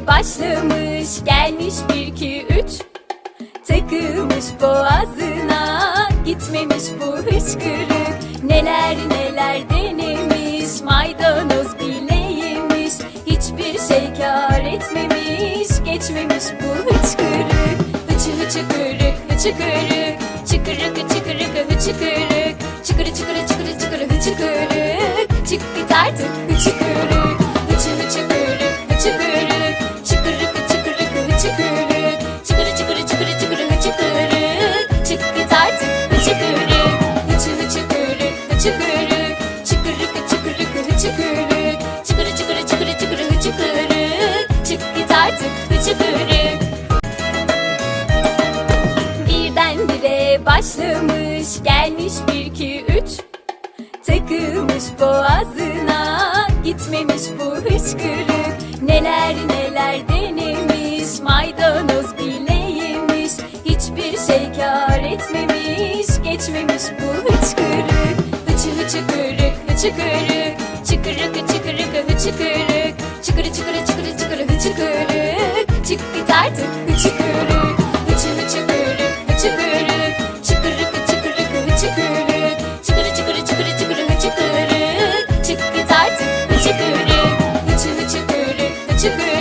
başlamış gelmiş bir iki üç. Takılmış boğazına gitmemiş bu hıçkırık. Neler neler denemiş maydanoz bile yemiş. Hiçbir şey kâr etmemiş geçmemiş bu hıçkırık. Hıçı hıçı kırık hıçı kırık. Çıkırık çıkırık hıçı Çıkırı çıkırı çıkırı çıkırı hıçı artık kırık Birdenbire başlamış gelmiş bir iki üç. Takılmış boğazına gitmemiş bu hıçkırık. Neler neler denemiş maydanoz bile yemiş. Hiçbir şey kâr etmemiş geçmemiş bu hıçkırık. Hıçı hıçı kırık hıçı kırık. Çıkırık çıkırık hıçı Çıkırı çıkırı çıkırı çıkırı hıçı 祝